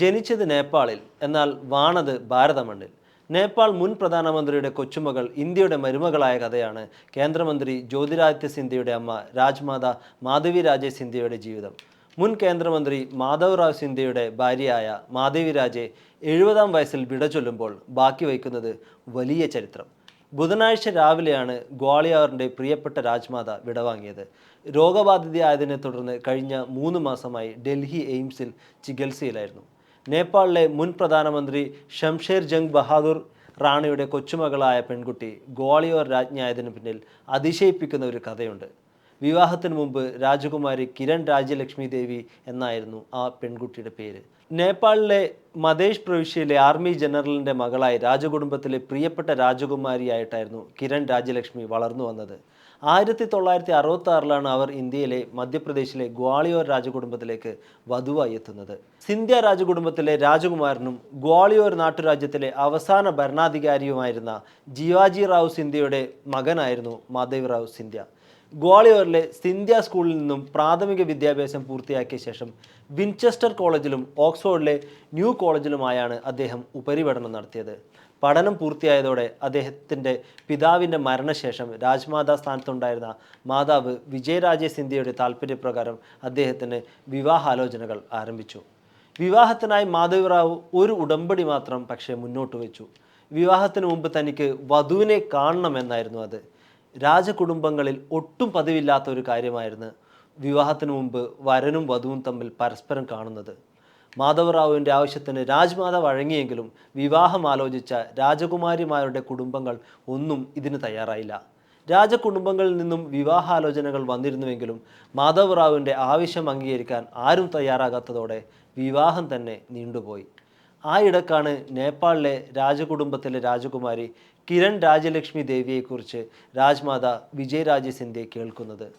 ജനിച്ചത് നേപ്പാളിൽ എന്നാൽ വാണത് ഭാരതമണ്ണിൽ. നേപ്പാൾ മുൻ പ്രധാനമന്ത്രിയുടെ കൊച്ചുമകൾ ഇന്ത്യയുടെ മരുമകളായ കഥയാണ് കേന്ദ്രമന്ത്രി ജ്യോതിരാദിത്യ സിന്ധ്യയുടെ അമ്മ രാജ്മാത മാധവി രാജെ സിന്ധ്യയുടെ ജീവിതം. മുൻ കേന്ദ്രമന്ത്രി മാധവ് റാവ് സിന്ധ്യയുടെ ഭാര്യയായ മാധവി രാജെ എഴുപതാം വയസ്സിൽ വിട ചൊല്ലുമ്പോൾ ബാക്കി വയ്ക്കുന്നത് വലിയ ചരിത്രം. ബുധനാഴ്ച രാവിലെയാണ് ഗ്വാളിയാറിന്റെ പ്രിയപ്പെട്ട രാജ്മാത വിടവാങ്ങിയത് രോഗബാധിതയായതിനെ തുടർന്ന് കഴിഞ്ഞ മൂന്ന് മാസമായി ഡൽഹി എയിംസിൽ ചികിത്സയിലായിരുന്നു. നേപ്പാളിലെ മുൻ പ്രധാനമന്ത്രി ഷംഷേർ ജംഗ് ബഹാദൂർ റാണിയുടെ കൊച്ചുമകളായ പെൺകുട്ടി ഗ്വാളിയോർ രാജ്ഞിയായതിനു പിന്നിൽ അതിശയിപ്പിക്കുന്ന ഒരു കഥയുണ്ട്. വിവാഹത്തിന് മുമ്പ് രാജകുമാരി കിരൺ രാജ്യലക്ഷ്മി ദേവി എന്നായിരുന്നു ആ പെൺകുട്ടിയുടെ പേര്. നേപ്പാളിലെ മതേഷ് പ്രവിശ്യയിലെ ആർമി ജനറലിന്റെ മകളായി രാജകുടുംബത്തിലെ പ്രിയപ്പെട്ട രാജകുമാരിയായിട്ടായിരുന്നു കിരൺ രാജ്യലക്ഷ്മി വളർന്നു വന്നത്. ആയിരത്തി തൊള്ളായിരത്തി അറുപത്തി ആറിലാണ് അവർ ഇന്ത്യയിലെ മധ്യപ്രദേശിലെ ഗ്വാളിയോർ രാജകുടുംബത്തിലേക്ക് വധുവായി എത്തുന്നത്. സിന്ധ്യ രാജകുടുംബത്തിലെ രാജകുമാരനും ഗ്വാളിയോർ നാട്ടുരാജ്യത്തിലെ അവസാന ഭരണാധികാരിയുമായിരുന്ന ജിവാജി റാവു സിന്ധ്യയുടെ മകനായിരുന്നു മാധവ് റാവു സിന്ധ്യ. ഗ്വാളിയോറിലെ സിന്ധ്യ സ്കൂളിൽ നിന്നും പ്രാഥമിക വിദ്യാഭ്യാസം പൂർത്തിയാക്കിയ ശേഷം വിൻചെസ്റ്റർ കോളേജിലും ഓക്സ്ഫോർഡിലെ ന്യൂ കോളേജിലുമായാണ് അദ്ദേഹം ഉപരിപഠനം നടത്തിയത്. പഠനം പൂർത്തിയായതോടെ അദ്ദേഹത്തിന്റെ പിതാവിന്റെ മരണശേഷം രാജ്മാതാ സ്ഥാനത്തുണ്ടായിരുന്ന മാതാവ് വിജയരാജെ സിന്ധ്യയുടെ താല്പര്യപ്രകാരം അദ്ദേഹത്തിന് വിവാഹാലോചനകൾ ആരംഭിച്ചു. വിവാഹത്തിനായി മാധവിറാവു ഒരു ഉടമ്പടി മാത്രം പക്ഷേ മുന്നോട്ട് വെച്ചു. വിവാഹത്തിന് മുമ്പ് തനിക്ക് വധുവിനെ കാണണമെന്നായിരുന്നു അത്. രാജകുടുംബങ്ങളിൽ ഒട്ടും പതിവില്ലാത്ത ഒരു കാര്യമായിരുന്നു വിവാഹത്തിന് മുമ്പ് വരനും വധുവും തമ്മിൽ പരസ്പരം കാണുന്നത്. മാധവറാവുവിന്റെ ആവശ്യത്തിന് രാജ്മാത വഴങ്ങിയെങ്കിലും വിവാഹം ആലോചിച്ച രാജകുമാരിമാരുടെ കുടുംബങ്ങൾ ഒന്നും ഇതിന് തയ്യാറായില്ല. രാജകുടുംബങ്ങളിൽ നിന്നും വിവാഹാലോചനകൾ വന്നിരുന്നുവെങ്കിലും മാധവറാവുവിന്റെ ആവശ്യം അംഗീകരിക്കാൻ ആരും തയ്യാറാകാത്തതോടെ വിവാഹം തന്നെ നീണ്ടുപോയി. ആ ഇടക്കാണ് നേപ്പാളിലെ രാജകുടുംബത്തിലെ രാജകുമാരി കിരൺ രാജലക്ഷ്മി ദേവിയെക്കുറിച്ച് രാജ്മാത വിജയരാജ സിന്ധ്യ കേൾക്കുന്നത്.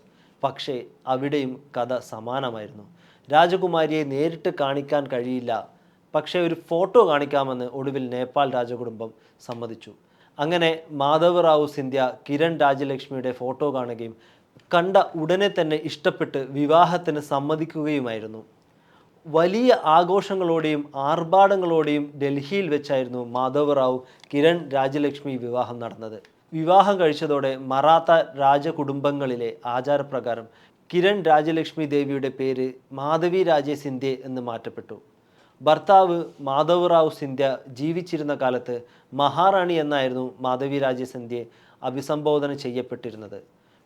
പക്ഷേ അവിടെയും കഥ സമാനമായിരുന്നു. രാജകുമാരിയെ നേരിട്ട് കാണിക്കാൻ കഴിയില്ല. പക്ഷേ ഒരു ഫോട്ടോ കാണിക്കാമെന്ന് ഒടുവിൽ നേപ്പാൾ രാജകുടുംബം സമ്മതിച്ചു. അങ്ങനെ മാധവ് റാവു സിന്ധ്യ കിരൺ രാജലക്ഷ്മിയുടെ ഫോട്ടോ കാണുകയും കണ്ട ഉടനെ തന്നെ ഇഷ്ടപ്പെട്ട് വിവാഹത്തിന് സമ്മതിക്കുകയുമായിരുന്നു. വലിയ ആഘോഷങ്ങളോടെയും ആർഭാടങ്ങളോടെയും ഡൽഹിയിൽ വെച്ചായിരുന്നു മാധവ് റാവു കിരൺ രാജലക്ഷ്മി വിവാഹം നടന്നത്. വിവാഹം കഴിച്ചതോടെ മറാത്ത രാജകുടുംബങ്ങളിലെ ആചാരപ്രകാരം കിരൺ രാജലക്ഷ്മി ദേവിയുടെ പേര് മാധവി രാജെ സിന്ധ്യ എന്ന് മാറ്റപ്പെട്ടു. ഭർത്താവ് മാധവ് റാവു സിന്ധ്യ ജീവിച്ചിരുന്ന കാലത്ത് മഹാറാണി എന്നായിരുന്നു മാധവി രാജെ സിന്ധ്യയെ അഭിസംബോധന ചെയ്യപ്പെട്ടിരുന്നത്.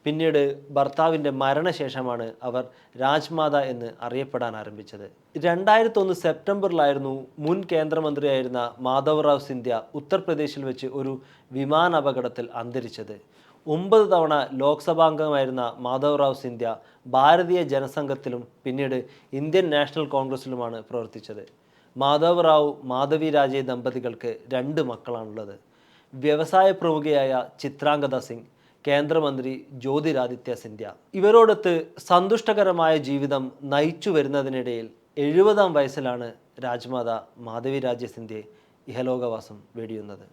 പിന്നീട് ഭർത്താവിന്റെ മരണശേഷമാണ് അവർ രാജ്മാത എന്ന് അറിയപ്പെടാൻ ആരംഭിച്ചത്. രണ്ടായിരത്തൊന്ന് സെപ്റ്റംബറിലായിരുന്നു മുൻ കേന്ദ്രമന്ത്രിയായിരുന്ന മാധവറാവ് സിന്ധ്യ ഉത്തർപ്രദേശിൽ വെച്ച് ഒരു വിമാനാപകടത്തിൽ അന്തരിച്ചത്. ഒമ്പത് തവണ ലോക്സഭാംഗമായിരുന്ന മാധവറാവ് സിന്ധ്യ ഭാരതീയ ജനസംഘത്തിലും പിന്നീട് ഇന്ത്യൻ നാഷണൽ കോൺഗ്രസിലുമാണ് പ്രവർത്തിച്ചത്. മാധവറാവു മാധവി രാജെ ദമ്പതികൾക്ക് രണ്ട് മക്കളാണുള്ളത്. വ്യവസായ പ്രമുഖയായ ചിത്രാംഗത സിംഗ് കേന്ദ്രമന്ത്രി ജ്യോതിരാദിത്യ സിന്ധ്യ. ഇവരോടൊത്ത് സന്തുഷ്ടകരമായ ജീവിതം നയിച്ചു വരുന്നതിനിടയിൽ എഴുപതാം വയസ്സിലാണ് രാജ്മാത മാധവി രാജ്യ സിന്ധ്യയെ ഇഹലോകവാസം വെടിയുന്നത്.